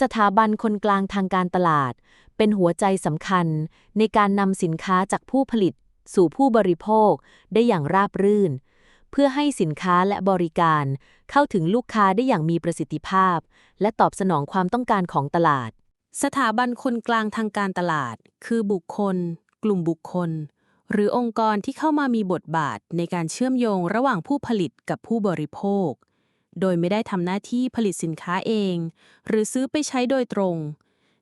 สถาบันคนกลางทางการตลาด เป็นหัวใจสำคัญในการนำสินค้าจากผู้ผลิต สู่ผู้บริโภคได้อย่างราบรื่น เพื่อให้สินค้าและบริการเข้าถึงลูกค้าได้อย่างมีประสิทธิภาพ และตอบสนองความต้องการของตลาด สถาบันคนกลางทางการตลาด คือบุคคล กลุ่มบุคคล หรือองค์กรที่เข้ามามีบทบาทในการเชื่อมโยงระหว่างผู้ผลิตกับผู้บริโภค โดยไม่ได้ทำหน้าที่ผลิตสินค้าเอง หรือซื้อไปใช้โดยตรง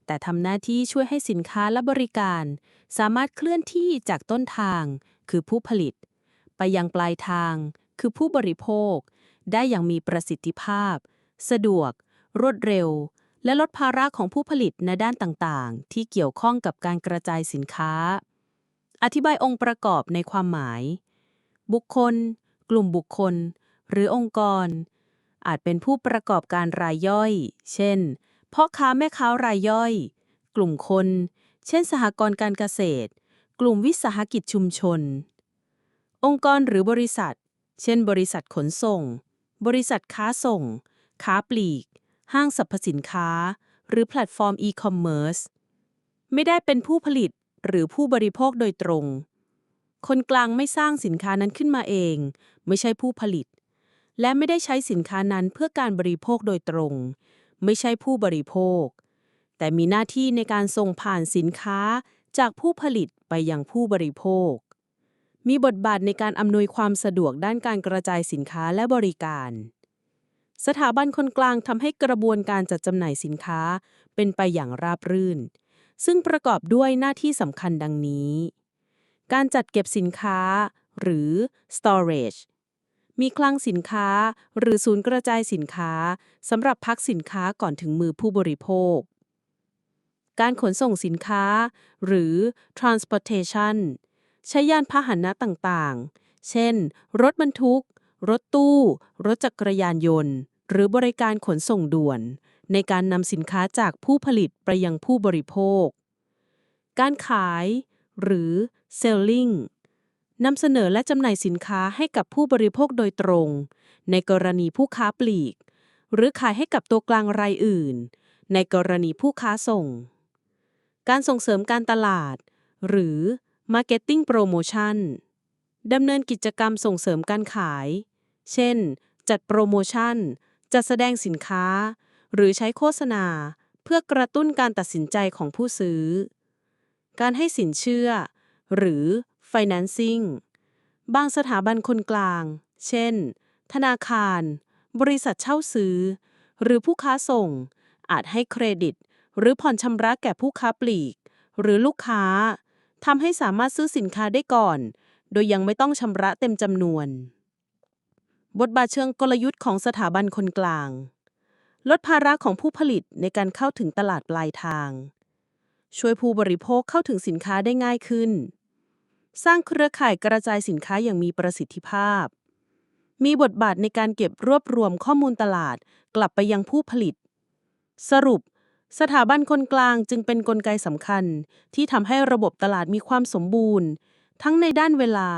แต่ทำหน้าที่ช่วยให้สินค้าและบริการ สามารถเคลื่อนที่จากต้นทาง คือผู้ผลิต ไปยังปลายทาง คือผู้บริโภค ได้อย่างมีประสิทธิภาพ สะดวก รวดเร็ว และลดภาระของผู้ผลิตในด้านต่างๆ ที่เกี่ยวข้องกับการกระจายสินค้า อธิบายองค์ประกอบในความหมาย บุคคล กลุ่มบุคคล หรือองค์กร อาจเป็นผู้ประกอบการรายย่อย เช่น พ่อค้าแม่ค้ารายย่อย กลุ่มคน เช่น สหกรณ์การเกษตร กลุ่มวิสาหกิจชุมชน องค์กรหรือบริษัท เช่น บริษัทขนส่ง บริษัทค้าส่ง ค้าปลีก ห้างสรรพสินค้า หรือแพลตฟอร์มอีคอมเมิร์ซ ไม่ได้เป็นผู้ผลิตหรือผู้บริโภคโดยตรง คนกลางไม่สร้างสินค้านั้นขึ้นมาเอง ไม่ใช่ผู้ผลิต และไม่ได้ใช้สินค้านั้นเพื่อการบริโภคโดยตรง ไม่ใช่ผู้บริโภค แต่มีหน้าที่ในการส่งผ่านสินค้าจากผู้ผลิตไปยังผู้บริโภค มีบทบาทในการอำนวยความสะดวกด้านการกระจายสินค้าและบริการ สถาบันคนกลางทำให้กระบวนการจัดจำหน่ายสินค้าเป็นไปอย่างราบรื่น ซึ่งประกอบด้วยหน้าที่สำคัญดังนี้ การจัดเก็บสินค้า หรือ storage มีคลังสินค้า หรือศูนย์กระจายสินค้าสำหรับพักสินค้าก่อนถึงมือผู้บริโภค การขนส่งสินค้า หรือ transportation ใช้ยานพาหนะต่างๆ เช่น รถบรรทุก รถตู้ รถจักรยานยนต์ หรือบริการขนส่งด่วน ในการนำสินค้าจากผู้ผลิตไปยังผู้บริโภค การขาย หรือ selling นำเสนอและจำหน่ายสินค้าให้กับผู้บริโภคโดยตรง ในกรณีผู้ค้าปลีก หรือขายให้กับตัวกลางรายอื่น ในกรณีผู้ค้าส่ง การส่งเสริมการตลาด หรือ Marketing Promotion ดำเนินกิจกรรมส่งเสริมการขาย เช่น จัดโปรโมชั่น จัดแสดงสินค้า หรือใช้โฆษณา เพื่อกระตุ้นการตัดสินใจของผู้ซื้อ การให้สินเชื่อ หรือ financing บางสถาบันคนกลาง เช่น ธนาคาร บริษัทเช่าซื้อ หรือผู้ค้าส่ง อาจให้เครดิต หรือผ่อนชำระแก่ผู้ค้าปลีก หรือลูกค้าทำให้สามารถซื้อสินค้าได้ก่อน โดยยังไม่ต้องชำระเต็มจำนวน บทบาทเชิงกลยุทธ์ของสถาบันคนกลาง ลดภาระของผู้ผลิตในการเข้าถึงตลาดปลายทาง ช่วยผู้บริโภคเข้าถึงสินค้าได้ง่ายขึ้น สร้างเครือข่ายกระจายสินค้าอย่างมีประสิทธิภาพ มีบทบาทในการเก็บรวบรวมข้อมูลตลาด กลับไปยังผู้ผลิต สรุป สถาบันคนกลางจึงเป็นนกลไกสำคัญ ที่ทำให้ระบบตลาดมีความสมบูรณ์ ทั้งในด้านเวลา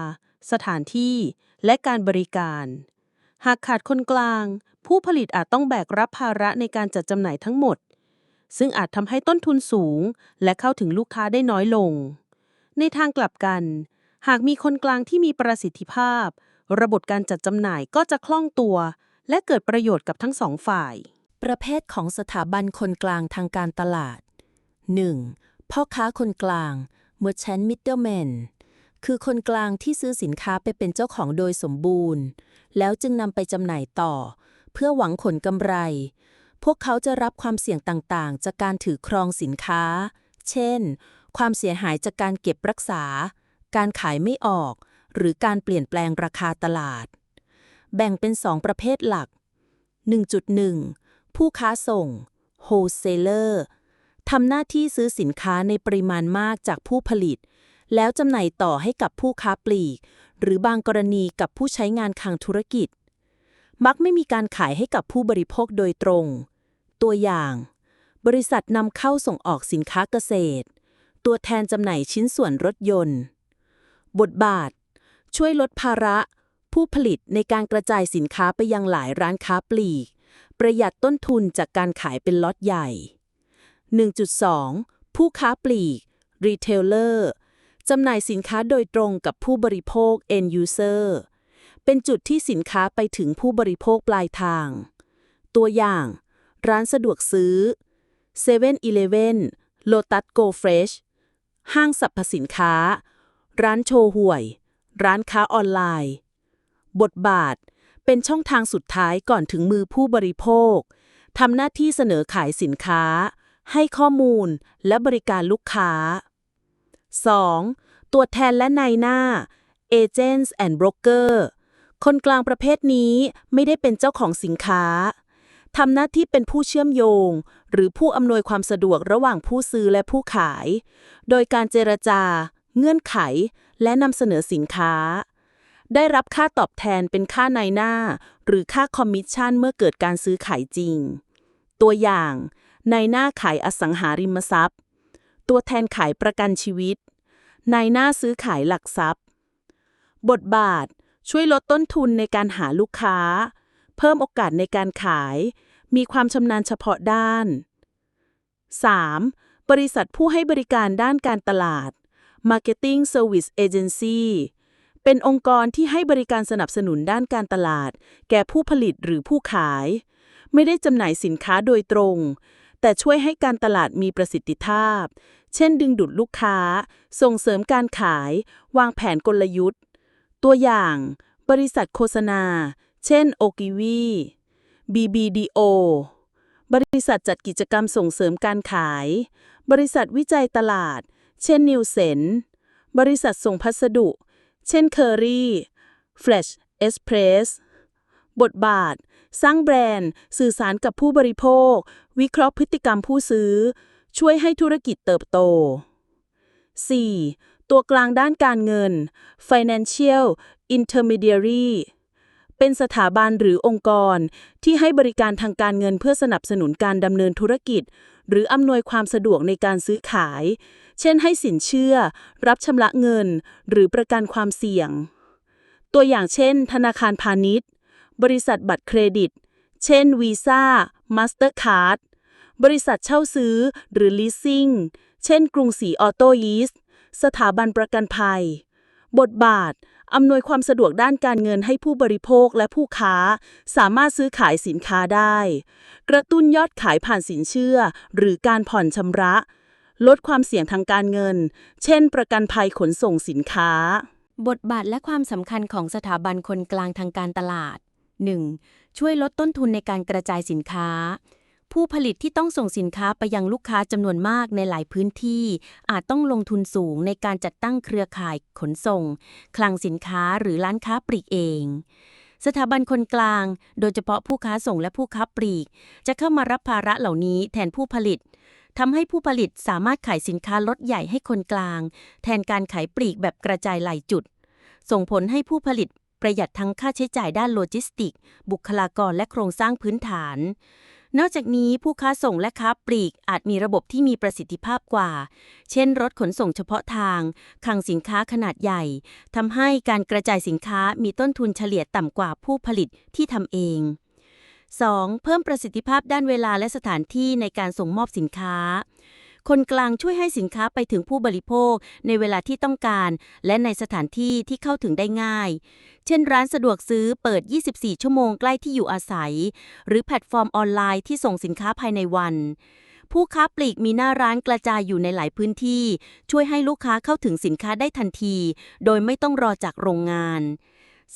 สถานที่ และการบริการ หากขาดคนกลาง ผู้ผลิตอาจต้องแบกรับภาระในการจัดจำหน่ายทั้งหมด ซึ่งอาจทำให้ต้นทุนสูง และเข้าถึงลูกค้าได้น้อยลง ในทางกลับกัน หากมีคนกลางที่มีประสิทธิภาพ ระบบการจัดจำหน่ายก็จะคล่องตัว และเกิดประโยชน์กับทั้งสองฝ่าย ประเภทของสถาบันคนกลางทางการตลาด 1. พ่อค้าคนกลาง Merchant Middleman คือคนกลางที่ซื้อสินค้าไปเป็นเจ้าของโดยสมบูรณ์ แล้วจึงนำไปจำหน่ายต่อ เพื่อหวังผลกำไร พวกเขาจะรับความเสี่ยงต่างๆ จากการถือครองสินค้า เช่น ความเสียหายจากการเก็บรักษา การขายไม่ออก หรือการเปลี่ยนแปลงราคาตลาด แบ่งเป็น2ประเภทหลัก 1.1 ผู้ค้าส่ง wholesaler ทำหน้าที่ซื้อสินค้าในปริมาณมากจากผู้ผลิต แล้วจำหน่ายต่อให้กับผู้ค้าปลีก หรือบางกรณีกับผู้ใช้งานทางธุรกิจ มักไม่มีการขายให้กับผู้บริโภคโดยตรง ตัวอย่าง บริษัทนำเข้าส่งออกสินค้าเกษตร ตัวแทนจำหน่ายชิ้นส่วนรถยนต์ บทบาท ช่วยลดภาระ ผู้ผลิตในการกระจายสินค้าไปยังหลายร้านค้าปลีก ประหยัดต้นทุนจากการขายเป็นล็อตใหญ่ 1.2 ผู้ค้าปลีก retailer จำหน่ายสินค้าโดยตรงกับผู้บริโภค end user เป็นจุดที่สินค้าไปถึงผู้บริโภคปลายทาง ตัวอย่าง ร้านสะดวกซื้อ 7-Eleven Lotus Go Fresh ห้างสรรพสินค้า ร้านโชห่วย ร้านค้าออนไลน์ บทบาทเป็นช่องทางสุดท้ายก่อนถึงมือผู้บริโภคทำหน้าที่เสนอขายสินค้า ให้ข้อมูลและบริการลูกค้า 2. ตัวแทนและนายหน้า Agents and Broker คนกลางประเภทนี้ไม่ได้เป็นเจ้าของสินค้า ทำหน้าที่เป็นผู้เชื่อมโยง หรือผู้อำนวยความสะดวกระหว่างผู้ซื้อและผู้ขาย โดยการเจรจา เงื่อนไข และนำเสนอสินค้า ได้รับค่าตอบแทนเป็นค่าในหน้า หรือค่าคอมมิชชั่นเมื่อเกิดการซื้อขายจริง ตัวอย่างนายหน้าขายอสังหาริมทรัพย์ ตัวแทนขายประกันชีวิตนายหน้าซื้อขายหลักทรัพย์ บทบาทช่วยลดต้นทุนในการหาลูกค้า เพิ่มโอกาสในการขาย มีความชำนาญเฉพาะด้าน 3. บริษัทผู้ให้บริการด้านการตลาด Marketing Service Agency เป็นองค์กรที่ให้บริการสนับสนุนด้านการตลาด แก่ผู้ผลิตหรือผู้ขาย ไม่ได้จำหน่ายสินค้าโดยตรง แต่ช่วยให้การตลาดมีประสิทธิภาพ เช่นดึงดูดลูกค้า ส่งเสริมการขาย วางแผนกลยุทธ์ ตัวอย่าง บริษัทโฆษณา เช่นโอกิวี BBDO บริษัทจัดกิจกรรมส่งเสริมการขาย บริษัทวิจัยตลาด เช่นนิวเซนบริษัทส่งพัสดุ เช่นเคอรี่ Flash Express บทบาท สร้างแบรนด์ สื่อสารกับผู้บริโภค วิเคราะห์พฤติกรรมผู้ซื้อ ช่วยให้ธุรกิจเติบโต 4. ตัวกลางด้านการเงิน Financial Intermediary เป็นสถาบันหรือองค์กร ที่ให้บริการทางการเงินเพื่อสนับสนุนการดำเนินธุรกิจ หรืออำนวยความสะดวกในการซื้อขาย เช่นให้สินเชื่อ รับชำระเงิน หรือประกันความเสี่ยง ตัวอย่างเช่น ธนาคารพาณิชย์ บริษัทบัตรเครดิต เช่น Visa Mastercard บริษัทเช่าซื้อหรือ leasing เช่น กรุงศรีออโต้ยีสสถาบันประกันภัย บทบาท อำนวยความสะดวกด้านการเงินให้ผู้บริโภคและผู้ค้า สามารถซื้อขายสินค้าได้ กระตุ้นยอดขายผ่านสินเชื่อ หรือการผ่อนชำระ ลดความเสี่ยงทางการเงิน เช่น ประกันภัยขนส่งสินค้า บทบาทและความสำคัญของสถาบันคนกลางทางการตลาด 1. ช่วยลดต้นทุนในการกระจายสินค้า ผู้ผลิตที่ต้องส่งสินค้าไปยังลูกค้าจำนวนมากในหลายพื้นที่ อาจต้องลงทุนสูงในการจัดตั้งเครือข่ายขนส่ง คลังสินค้าหรือร้านค้าปลีกเอง สถาบันคนกลาง โดยเฉพาะผู้ค้าส่งและผู้ค้าปลีก จะเข้ามารับภาระเหล่านี้แทนผู้ผลิตทำให้ผู้ผลิตสามารถขายสินค้าลดใหญ่ให้คนกลาง แทนการขายปลีกแบบกระจายหลายจุด ส่งผลให้ผู้ผลิตประหยัดทั้งค่าใช้จ่ายด้านโลจิสติก บุคลากรและโครงสร้างพื้นฐาน นอกจากนี้ผู้ค้าส่งและค้าปลีกอาจมีระบบที่มีประสิทธิภาพกว่า เช่น รถขนส่งเฉพาะทาง คลังสินค้าขนาดใหญ่ทำให้การกระจายสินค้ามีต้นทุนเฉลี่ยต่ำกว่าผู้ผลิตที่ทำเอง 2. เพิ่มประสิทธิภาพด้านเวลาและสถานที่ในการส่งมอบสินค้า คนกลางช่วยให้สินค้าไปถึงผู้บริโภคในเวลาที่ต้องการ และในสถานที่ที่เข้าถึงได้ง่าย เช่นร้านสะดวกซื้อเปิด 24 ชั่วโมงใกล้ที่อยู่อาศัย หรือแพลตฟอร์มออนไลน์ที่ส่งสินค้าภายในวัน ผู้ค้าปลีกมีหน้าร้านกระจายอยู่ในหลายพื้นที่ ช่วยให้ลูกค้าเข้าถึงสินค้าได้ทันที โดยไม่ต้องรอจากโรงงาน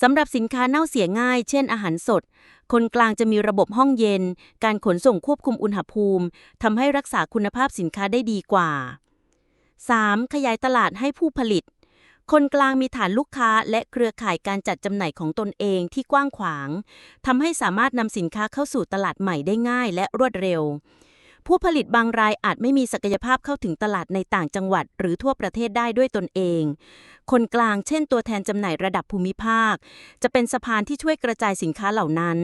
สำหรับสินค้าเน่าเสียง่าย เช่นอาหารสด คนกลางจะมีระบบห้องเย็น การขนส่งควบคุมอุณหภูมิทำให้รักษาคุณภาพสินค้าได้ดีกว่า 3. ขยายตลาดให้ผู้ผลิต คนกลางมีฐานลูกค้าและเครือข่ายการจัดจำหน่ายของตนเองที่กว้างขวางทำให้สามารถนำสินค้าเข้าสู่ตลาดใหม่ได้ง่ายและรวดเร็ว ผู้ผลิตบางรายอาจไม่มีศักยภาพเข้าถึงตลาดในต่างจังหวัด หรือทั่วประเทศได้ด้วยตนเอง คนกลางเช่นตัวแทนจำหน่ายระดับภูมิภาค จะเป็นสะพานที่ช่วยกระจายสินค้าเหล่านั้น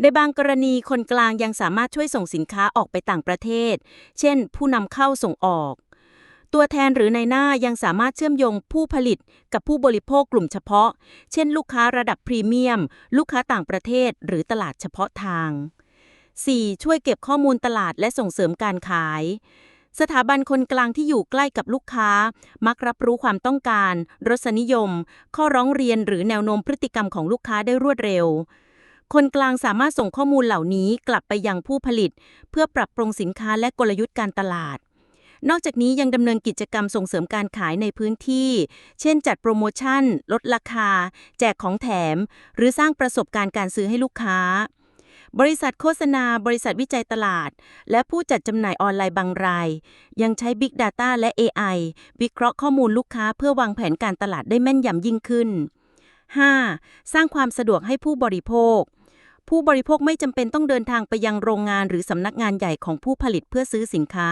ในบางกรณีคนกลางยังสามารถช่วยส่งสินค้าออกไปต่างประเทศ เช่น ผู้นำเข้าส่งออก ตัวแทนหรือในหน้ายังสามารถเชื่อมโยงผู้ผลิตกับผู้บริโภคกลุ่มเฉพาะ เช่น ลูกค้าระดับพรีเมียม ลูกค้าต่างประเทศ หรือตลาดเฉพาะทาง 4. ช่วยเก็บข้อมูลตลาดและส่งเสริมการขาย สถาบันคนกลางที่อยู่ใกล้กับลูกค้า มักรับรู้ความต้องการ รสนิยม ข้อร้องเรียนหรือแนวโน้มพฤติกรรมของลูกค้าได้รวดเร็ว คนกลางสามารถส่งข้อมูลเหล่านี้กลับไปยังผู้ผลิต เพื่อปรับปรุงสินค้าและกลยุทธ์การตลาดนอกจากนี้ยังดำเนินกิจกรรมส่งเสริมการขายในพื้นที่ เช่นจัดโปรโมชั่น ลดราคา แจกของแถม หรือสร้างประสบการณ์การซื้อให้ลูกค้า บริษัทโฆษณา บริษัทวิจัยตลาด และผู้จัดจำหน่ายออนไลน์บางราย ยังใช้ Big Data และ AI วิเคราะห์ข้อมูลลูกค้าเพื่อวางแผนการตลาดได้แม่นยำยิ่งขึ้น 5. สร้างความสะดวกให้ผู้บริโภค ผู้บริโภคไม่จำเป็นต้องเดินทางไปยังโรงงานหรือสำนักงานใหญ่ของผู้ผลิตเพื่อซื้อสินค้า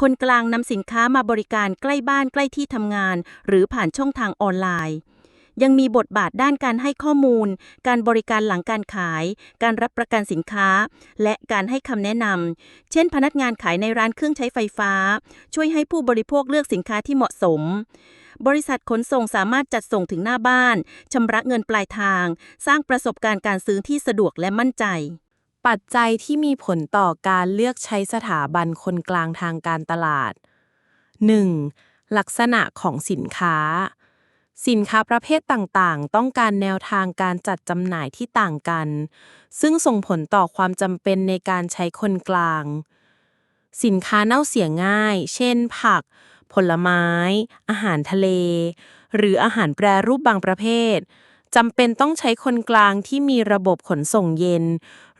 คนกลางนำสินค้ามาบริการใกล้บ้านใกล้ที่ทำงาน หรือผ่านช่องทางออนไลน์ ยังมีบทบาทด้านการให้ข้อมูล การบริการหลังการขาย การรับประกันสินค้า และการให้คำแนะนำ เช่น พนักงานขายในร้านเครื่องใช้ไฟฟ้า ช่วยให้ผู้บริโภคเลือกสินค้าที่เหมาะสม บริษัทขนส่งสามารถจัดส่งถึงหน้าบ้าน ชำระเงินปลายทาง สร้างประสบการณ์การซื้อที่สะดวกและมั่นใจ ปัจจัยที่มีผลต่อการเลือกใช้สถาบันคนกลางทางการตลาด 1. ลักษณะของสินค้า สินค้าประเภทต่างๆ ต้องการแนวทางการจัดจำหน่ายที่ต่างกัน ซึ่งส่งผลต่อความจำเป็นในการใช้คนกลาง สินค้าเน่าเสียง่าย เช่น ผัก ผลไม้ อาหารทะเล หรืออาหารแปรรูปบางประเภทจำเป็นต้องใช้คนกลางที่มีระบบขนส่งเย็น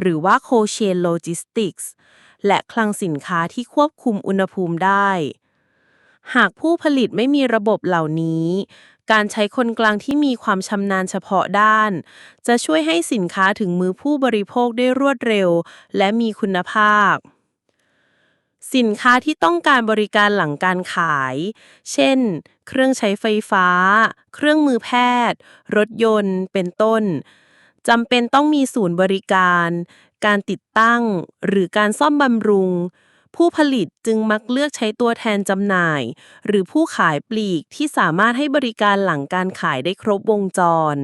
หรือว่า cold chain logistics และคลังสินค้าที่ควบคุมอุณหภูมิได้ หากผู้ผลิตไม่มีระบบเหล่านี้ การใช้คนกลางที่มีความชำนาญเฉพาะด้าน จะช่วยให้สินค้าถึงมือผู้บริโภคได้รวดเร็ว และมีคุณภาพ สินค้าที่ต้องการบริการหลังการขาย เช่น เครื่องใช้ไฟฟ้า เครื่องมือแพทย์ รถยนต์ เป็นต้นจำเป็นต้องมีศูนย์บริการ การติดตั้ง หรือการซ่อมบำรุง ผู้ผลิตจึงมักเลือกใช้ตัวแทนจำหน่าย หรือผู้ขายปลีกที่สามารถให้บริการหลังการขายได้ครบวงจร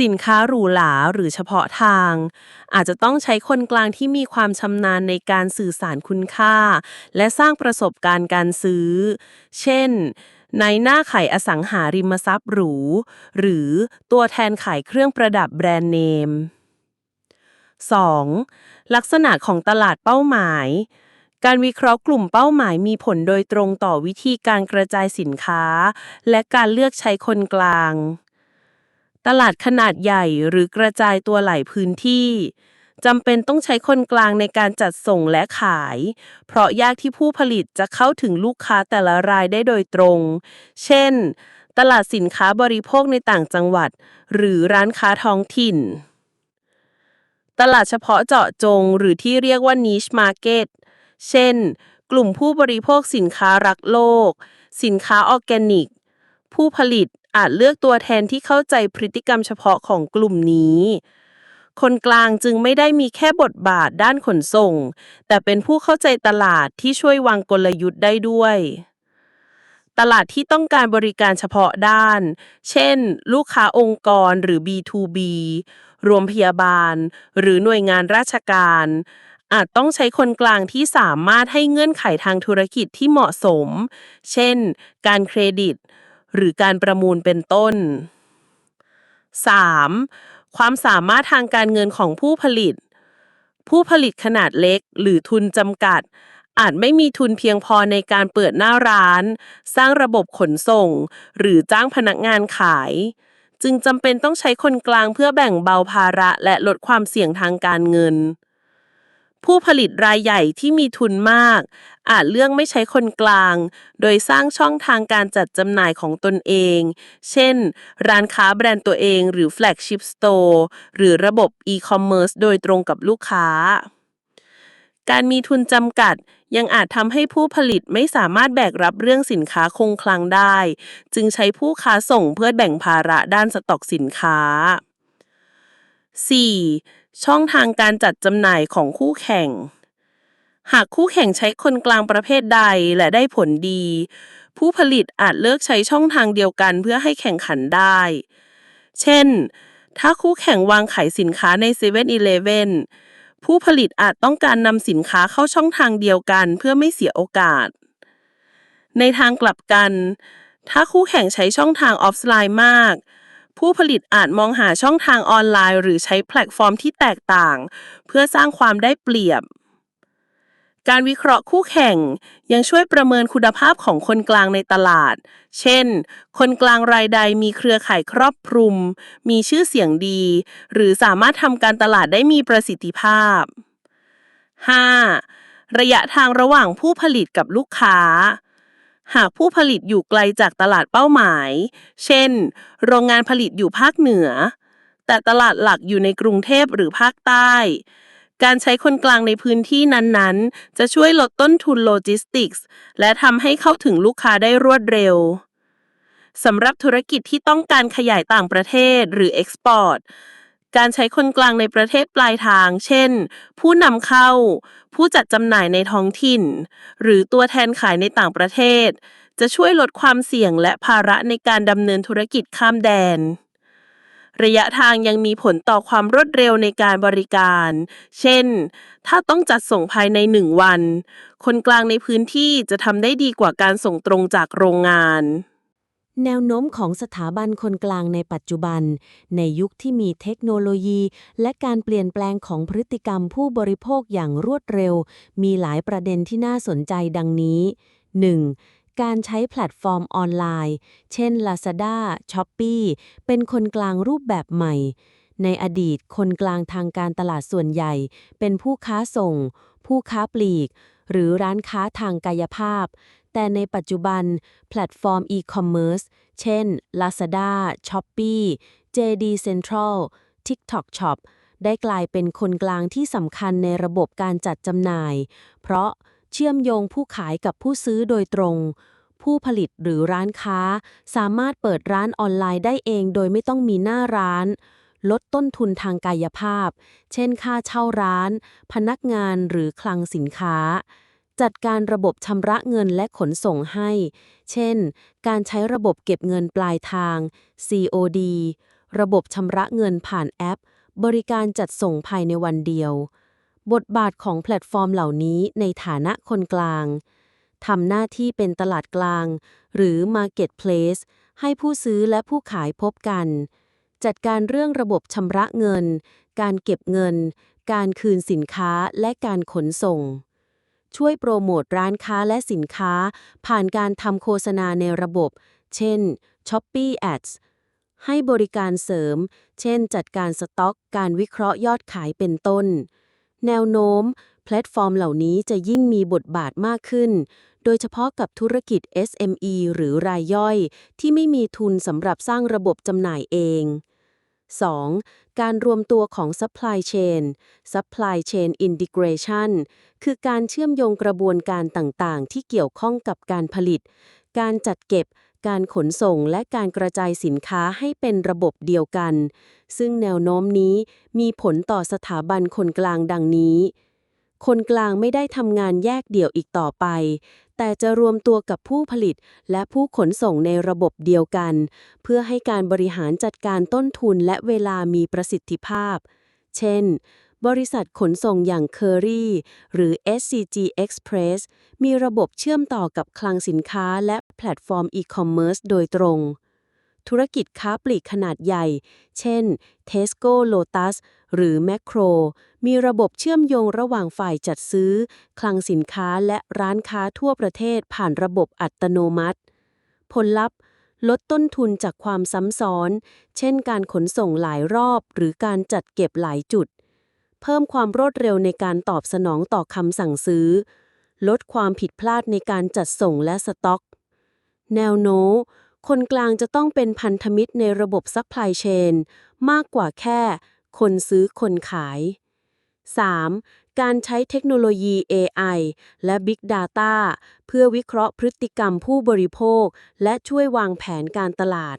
สินค้าหรูหราหรือเฉพาะทาง อาจจะต้องใช้คนกลางที่มีความชำนาญในการสื่อสารคุณค่า และสร้างประสบการณ์การซื้อ เช่นในหน้าขายอสังหาริมทรัพย์หรู หรือตัวแทนขายเครื่องประดับแบรนด์เนม 2. ลักษณะของตลาดเป้าหมาย การวิเคราะห์กลุ่มเป้าหมายมีผลโดยตรงต่อวิธีการกระจายสินค้า และการเลือกใช้คนกลาง ตลาดขนาดใหญ่หรือกระจายตัวหลายพื้นที่จำเป็นต้องใช้คนกลางในการจัดส่งและขาย เพราะยากที่ผู้ผลิตจะเข้าถึงลูกค้าแต่ละรายได้โดยตรง เช่น ตลาดสินค้าบริโภคในต่างจังหวัด หรือร้านค้าท้องถิ่น ตลาดเฉพาะเจาะจงหรือที่เรียกว่า niche market เช่น กลุ่มผู้บริโภคสินค้ารักโลก สินค้าออร์แกนิก ผู้ผลิตอาจเลือกตัวแทนที่เข้าใจพฤติกรรมเฉพาะของกลุ่มนี้ คนกลางจึงไม่ได้มีแค่บทบาทด้านขนส่ง แต่เป็นผู้เข้าใจตลาดที่ช่วยวางกลยุทธ์ได้ด้วย ตลาดที่ต้องการบริการเฉพาะด้าน เช่น ลูกค้าองค์กรหรือ B2B โรงพยาบาล หรือหน่วยงานราชการ อาจต้องใช้คนกลางที่สามารถให้เงื่อนไขทางธุรกิจที่เหมาะสม เช่น การเครดิต หรือการประมูลเป็นต้น 3. ความสามารถทางการเงินของผู้ผลิต ผู้ผลิตขนาดเล็กหรือทุนจำกัด อาจไม่มีทุนเพียงพอในการเปิดหน้าร้าน สร้างระบบขนส่ง หรือจ้างพนักงานขาย จึงจำเป็นต้องใช้คนกลางเพื่อแบ่งเบาภาระและลดความเสี่ยงทางการเงิน ผู้ผลิตรายใหญ่ที่มีทุนมาก อาจเลือกไม่ใช้คนกลาง โดยสร้างช่องทางการจัดจำหน่ายของตนเอง เช่น ร้านค้าแบรนด์ตัวเองหรือ flagship store หรือระบบ e-commerce โดยตรงกับลูกค้าการมีทุนจำกัด ยังอาจทำให้ผู้ผลิตไม่สามารถแบกรับเรื่องสินค้าคงคลังได้ จึงใช้ผู้ค้าส่งเพื่อแบ่งภาระด้านสต็อกสินค้า 4. ช่องทางการจัดจำหน่ายของคู่แข่ง หากคู่แข่งใช้คนกลางประเภทใดและได้ผลดี ผู้ผลิตอาจเลิกใช้ช่องทางเดียวกันเพื่อให้แข่งขันได้ เช่น ถ้าคู่แข่งวางขายสินค้าใน7 e เ e ่ e อ ผู้ผลิตอาจต้องการนำสินค้าเข้าช่องทางเดียวกันเพื่อไม่เสียโอกาส ในทางกลับกัน ถ้าคู่แข่งใช้ช่องทางออฟไลน์มาก ผู้ผลิตอาจมองหาช่องทางออนไลน์ หรือใช้แพลตฟอร์มที่แตกต่าง เพื่อสร้างความได้เปรียบ การวิเคราะห์คู่แข่ง ยังช่วยประเมินคุณภาพของคนกลางในตลาด เช่น คนกลางรายใดมีเครือข่ายครอบคลุม มีชื่อเสียงดี หรือสามารถทำการตลาดได้มีประสิทธิภาพ 5. ระยะทางระหว่างผู้ผลิตกับลูกค้า หากผู้ผลิตอยู่ไกลจากตลาดเป้าหมาย เช่น โรงงานผลิตอยู่ภาคเหนือ แต่ตลาดหลักอยู่ในกรุงเทพหรือภาคใต้ การใช้คนกลางในพื้นที่นั้นๆ จะช่วยลดต้นทุนโลจิสติกส์และทำให้เข้าถึงลูกค้าได้รวดเร็วสำหรับธุรกิจที่ต้องการขยายต่างประเทศหรือเอ็กซ์พอร์ตการใช้คนกลางในประเทศปลายทาง เช่น ผู้นำเข้า ผู้จัดจำหน่ายในท้องถิ่น หรือตัวแทนขายในต่างประเทศ จะช่วยลดความเสี่ยงและภาระในการดำเนินธุรกิจข้ามแดน ระยะทางยังมีผลต่อความรวดเร็วในการบริการ เช่น ถ้าต้องจัดส่งภายในหนึ่งวัน คนกลางในพื้นที่จะทำได้ดีกว่าการส่งตรงจากโรงงาน แนวโน้มของสถาบันคนกลางในปัจจุบัน ในยุคที่มีเทคโนโลยี และการเปลี่ยนแปลงของพฤติกรรมผู้บริโภคอย่างรวดเร็ว มีหลายประเด็นที่น่าสนใจดังนี้ 1. การใช้แพลตฟอร์มออนไลน์ เช่น Lazada, Shopee เป็นคนกลางรูปแบบใหม่ ในอดีตคนกลางทางการตลาดส่วนใหญ่ เป็นผู้ค้าส่ง ผู้ค้าปลีก หรือร้านค้าทางกายภาพ แต่ในปัจจุบัน แพลตฟอร์มอีคอมเมิร์ซเช่น Lazada, Shopee, JD Central, TikTok Shop ได้กลายเป็นคนกลางที่สำคัญในระบบการจัดจำหน่าย เพราะ เชื่อมโยงผู้ขายกับผู้ซื้อโดยตรง ผู้ผลิตหรือร้านค้า สามารถเปิดร้านออนไลน์ได้เองโดยไม่ต้องมีหน้าร้าน ลดต้นทุนทางกายภาพ เช่นค่าเช่าร้าน พนักงานหรือคลังสินค้า จัดการระบบชำระเงินและขนส่งให้ เช่น การใช้ระบบเก็บเงินปลายทาง COD ระบบชำระเงินผ่านแอป บริการจัดส่งภายในวันเดียว บทบาทของแพลตฟอร์มเหล่านี้ในฐานะคนกลางทำหน้าที่เป็นตลาดกลาง หรือ Marketplace ให้ผู้ซื้อและผู้ขายพบกัน จัดการเรื่องระบบชำระเงิน การเก็บเงิน การคืนสินค้าและการขนส่ง ช่วยโปรโมทร้านค้าและสินค้า ผ่านการทำโฆษณาในระบบ เช่น Shopee Ads ให้บริการเสริม เช่น จัดการสต็อก การวิเคราะห์ยอดขายเป็นต้น แนวโน้ม แพลตฟอร์มเหล่านี้จะยิ่งมีบทบาทมากขึ้น โดยเฉพาะกับธุรกิจ SME หรือรายย่อย ที่ไม่มีทุนสำหรับสร้างระบบจำหน่ายเอง 2. การรวมตัวของ Supply Chain Supply Chain Integration คือการเชื่อมโยงกระบวนการต่างๆ ที่เกี่ยวข้องกับการผลิต การจัดเก็บ การขนส่งและการกระจายสินค้าให้เป็นระบบเดียวกัน ซึ่งแนวโน้มนี้มีผลต่อสถาบันคนกลางดังนี้ คนกลางไม่ได้ทำงานแยกเดี่ยวอีกต่อไป แต่จะรวมตัวกับผู้ผลิตและผู้ขนส่งในระบบเดียวกัน เพื่อให้การบริหารจัดการต้นทุนและเวลามีประสิทธิภาพ เช่น บริษัทขนส่งอย่าง Curry หรือ SCG Express มีระบบเชื่อมต่อกับคลังสินค้าและแพลตฟอร์มอีคอมเมิร์ซโดยตรง ธุรกิจค้าปลีกขนาดใหญ่ เช่น Tesco Lotus หรือ Macro มีระบบเชื่อมโยงระหว่างฝ่ายจัดซื้อ คลังสินค้าและร้านค้าทั่วประเทศผ่านระบบอัตโนมัติ ผลลัพธ์ลดต้นทุนจากความซ้ำซ้อน เช่นการขนส่งหลายรอบหรือการจัดเก็บหลายจุด เพิ่มความรวดเร็วในการตอบสนองต่อคำสั่งซื้อ ลดความผิดพลาดในการจัดส่งและสต็อก แนวโน้มคนกลางจะต้องเป็นพันธมิตรในระบบซัพพลายเชนมากกว่าแค่ คนซื้อคนขาย 3. การใช้เทคโนโลยี AI และ Big Data เพื่อวิเคราะห์พฤติกรรมผู้บริโภค และช่วยวางแผนการตลาด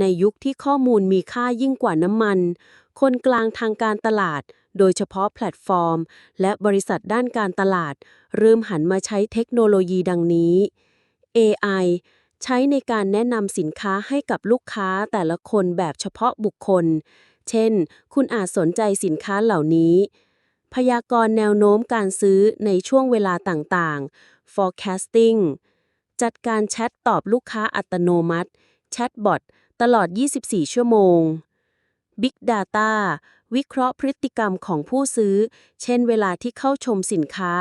ในยุคที่ข้อมูลมีค่ายิ่งกว่าน้ำมัน คนกลางทางการตลาด โดยเฉพาะแพลตฟอร์ม และบริษัทด้านการตลาด เริ่มหันมาใช้เทคโนโลยีดังนี้ AI ใช้ในการแนะนำสินค้าให้กับลูกค้าแต่ละคนแบบเฉพาะบุคคล เช่น คุณอาจสนใจสินค้าเหล่านี้ พยากรณ์แนวโน้มการซื้อในช่วงเวลาต่างๆ forecasting จัดการแชทตอบลูกค้าอัตโนมัติ แชทบอทตลอด 24 ชั่วโมง Big Data วิเคราะห์พฤติกรรมของผู้ซื้อ เช่นเวลาที่เข้าชมสินค้า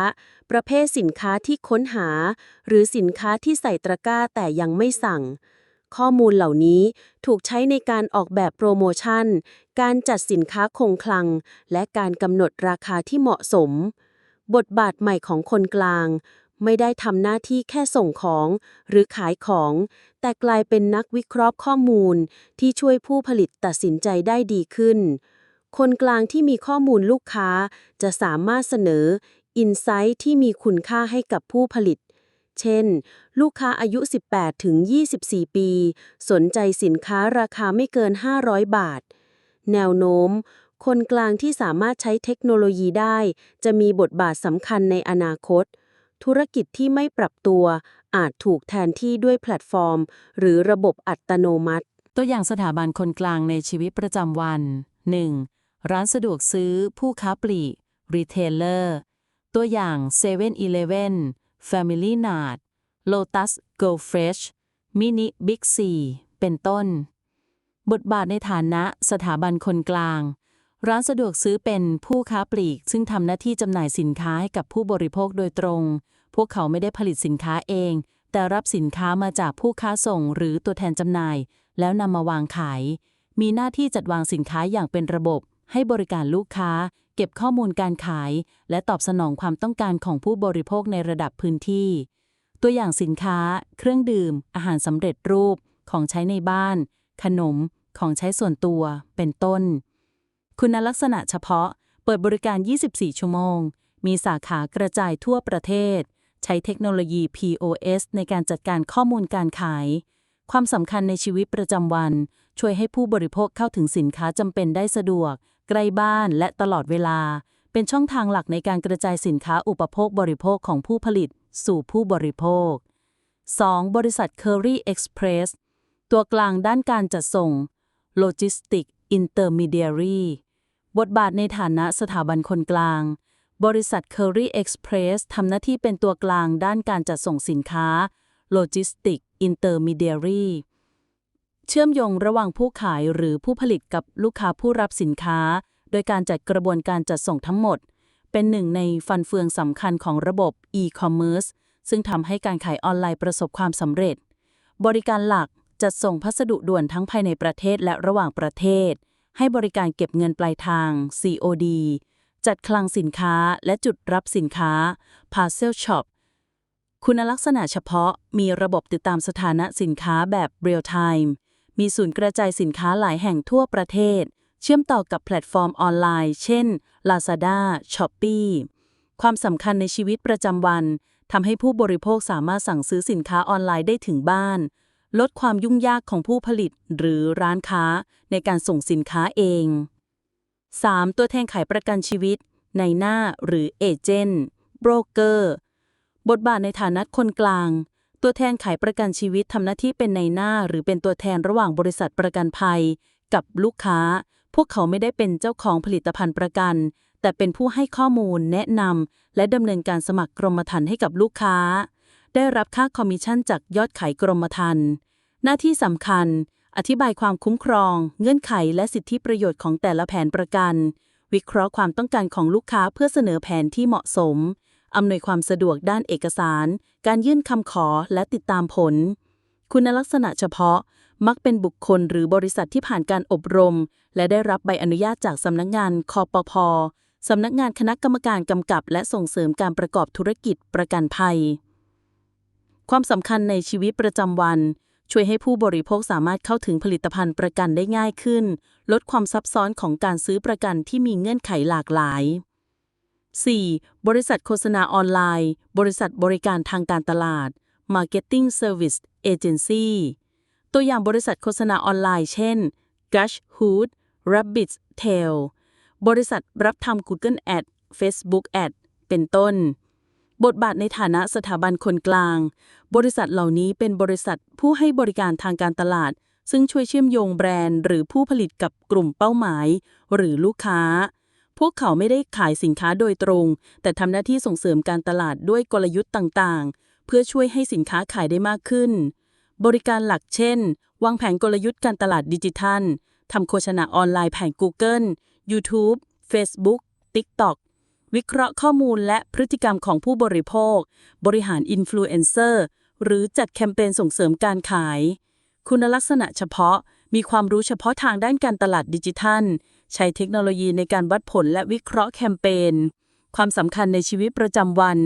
ประเภทสินค้าที่ค้นหา หรือสินค้าที่ใส่ตะกร้าแต่ยังไม่สั่ง ข้อมูลเหล่านี้ถูกใช้ในการออกแบบโปรโมชั่น การจัดสินค้าคงคลัง และการกำหนดราคาที่เหมาะสม บทบาทใหม่ของคนกลาง ไม่ได้ทำหน้าที่แค่ส่งของ หรือขายของ แต่กลายเป็นนักวิเคราะห์ข้อมูลที่ช่วยผู้ผลิตตัดสินใจได้ดีขึ้น คนกลางที่มีข้อมูลลูกค้า จะสามารถเสนออินไซต์ที่มีคุณค่าให้กับผู้ผลิต เช่น ลูกค้าอายุ 18 ถึง 24 ปี สนใจสินค้าราคาไม่เกิน 500 บาท แนวโน้ม คนกลางที่สามารถใช้เทคโนโลยีได้ จะมีบทบาทสำคัญในอนาคต ธุรกิจที่ไม่ปรับตัว อาจถูกแทนที่ด้วยแพลตฟอร์ม หรือระบบอัตโนมัติ ตัวอย่างสถาบันคนกลางในชีวิตประจำวัน 1. ร้านสะดวกซื้อ ผู้ค้าปลีก Retailer ตัวอย่าง 7-Eleven Family Mart Lotus Go Fresh Mini Big C เป็นต้น บทบาทในฐานะสถาบันคนกลาง ร้านสะดวกซื้อเป็นผู้ค้าปลีก ซึ่งทำหน้าที่จำหน่ายสินค้าให้กับผู้บริโภคโดยตรง พวกเขาไม่ได้ผลิตสินค้าเอง แต่รับสินค้ามาจากผู้ค้าส่งหรือตัวแทนจำหน่าย แล้วนำมาวางขาย มีหน้าที่จัดวางสินค้าอย่างเป็นระบบ ให้บริการลูกค้า เก็บข้อมูลการขาย และตอบสนองความต้องการของผู้บริโภคในระดับพื้นที่ ตัวอย่างสินค้า เครื่องดื่ม อาหารสำเร็จรูป ของใช้ในบ้าน ขนม ของใช้ส่วนตัว เป็นต้น คุณลักษณะเฉพาะ เปิดบริการ 24 ชั่วโมง มีสาขากระจายทั่วประเทศ ใช้เทคโนโลยี POS ในการจัดการข้อมูลการขายความสำคัญในชีวิตประจำวัน ช่วยให้ผู้บริโภคเข้าถึงสินค้าจำเป็นได้สะดวก ใกล้บ้านและตลอดเวลา เป็นช่องทางหลักในการกระจายสินค้าอุปโภคบริโภคของผู้ผลิตสู่ผู้บริโภค 2. บริษัท Curry Express ตัวกลางด้านการจัดส่ง Logistic Intermediary บทบาทในฐานะสถาบันคนกลาง บริษัท Curry Express ทำหน้าที่เป็นตัวกลางด้านการจัดส่งสินค้า Logistic Intermediary เชื่อมโยงระหว่างผู้ขายหรือผู้ผลิตกับลูกค้าผู้รับสินค้า โดยการจัดกระบวนการจัดส่งทั้งหมด เป็นหนึ่งในฟันเฟืองสำคัญของระบบ e-commerce ซึ่งทำให้การขายออนไลน์ประสบความสำเร็จ บริการหลักจัดส่งพัสดุด่วนทั้งภายในประเทศและระหว่างประเทศ ให้บริการเก็บเงินปลายทาง COD จัดคลังสินค้าและจุดรับสินค้า Parcel Shop คุณลักษณะเฉพาะมีระบบติดตามสถานะสินค้าแบบ Real Time มีศูนย์กระจายสินค้าหลายแห่งทั่วประเทศ เชื่อมต่อกับแพลตฟอร์มออนไลน์ เช่น Lazada, Shopee ความสำคัญในชีวิตประจำวันทำให้ผู้บริโภคสามารถสั่งซื้อสินค้าออนไลน์ได้ถึงบ้าน ลดความยุ่งยากของผู้ผลิตหรือร้านค้าในการส่งสินค้าเอง 3. ตัวแทนขายประกันชีวิต ในหน้าหรือเอเจนต์โบรกเกอร์ บทบาทในฐานะคนกลาง ตัวแทนขายประกันชีวิตทำหน้าที่เป็นในหน้า หรือเป็นตัวแทนระหว่างบริษัทประกันภัย กับลูกค้า พวกเขาไม่ได้เป็นเจ้าของผลิตภัณฑ์ประกัน แต่เป็นผู้ให้ข้อมูล แนะนำและดำเนินการสมัครกรมธรรม์ให้กับลูกค้า ได้รับค่าคอมมิชชั่นจากยอดขายกรมธรรม์หน้าที่สำคัญ อธิบายความคุ้มครอง เงื่อนไขและสิทธิประโยชน์ของแต่ละแผนประกัน วิเคราะห์ความต้องการของลูกค้าเพื่อเสนอแผนที่เหมาะสม อำนวยความสะดวกด้านเอกสาร การยื่นคำขอและติดตามผล คุณลักษณะเฉพาะมักเป็นบุคคลหรือบริษัทที่ผ่านการอบรม และได้รับใบอนุญาตจากสำนักงานคอปพสำนักงานคณะกรรมการกำกับ และส่งเสริมการประกอบธุรกิจประกันภัย ความสำคัญในชีวิตประจำวัน ช่วยให้ผู้บริโภคสามารถเข้าถึงผลิตภัณฑ์ประกันได้ง่ายขึ้น ลดความซับซ้อนของการซื้อประกันที่มีเงื่อนไขหลากหลาย 4. บริษัทโฆษณาออนไลน์ บริษัทบริการทางการตลาด Marketing Service Agency ตัวอย่างบริษัทโฆษณาออนไลน์ เช่น Gush Hood Rabbit's Tail บริษัทรับทำ Google Ad Facebook Ad เป็นต้น บทบาทในฐานะสถาบันคนกลาง บริษัทเหล่านี้เป็นบริษัทผู้ให้บริการทางการตลาด ซึ่งช่วยเชื่อมโยงแบรนด์ หรือผู้ผลิตกับกลุ่มเป้าหมาย หรือลูกค้า พวกเขาไม่ได้ขายสินค้าโดยตรง แต่ทำหน้าที่ส่งเสริมการตลาดด้วยกลยุทธ์ต่างๆ เพื่อช่วยให้สินค้าขายได้มากขึ้น บริการหลักเช่น วางแผนกลยุทธ์การตลาดดิจิทัลทำโฆษณาออนไลน์แผง Google YouTube Facebook TikTok วิเคราะห์ข้อมูลและพฤติกรรมของผู้บริโภค บริหารอินฟลูเอนเซอร์หรือจัดแคมเปญส่งเสริมการขาย คุณลักษณะเฉพาะ มีความรู้เฉพาะทางด้านการตลาดดิจิทัล ใช้เทคโนโลยีในการวัดผลและวิเคราะห์แคมเปญ ความสำคัญในชีวิตประจำวัน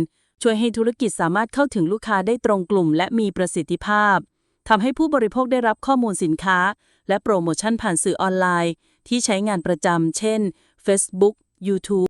ช่วยให้ธุรกิจสามารถเข้าถึงลูกค้าได้ตรงกลุ่ม และมีประสิทธิภาพทำให้ผู้บริโภคได้รับข้อมูลสินค้า และโปรโมชั่นผ่านสื่อออนไลน์ ที่ใช้งานประจำเช่น Facebook YouTube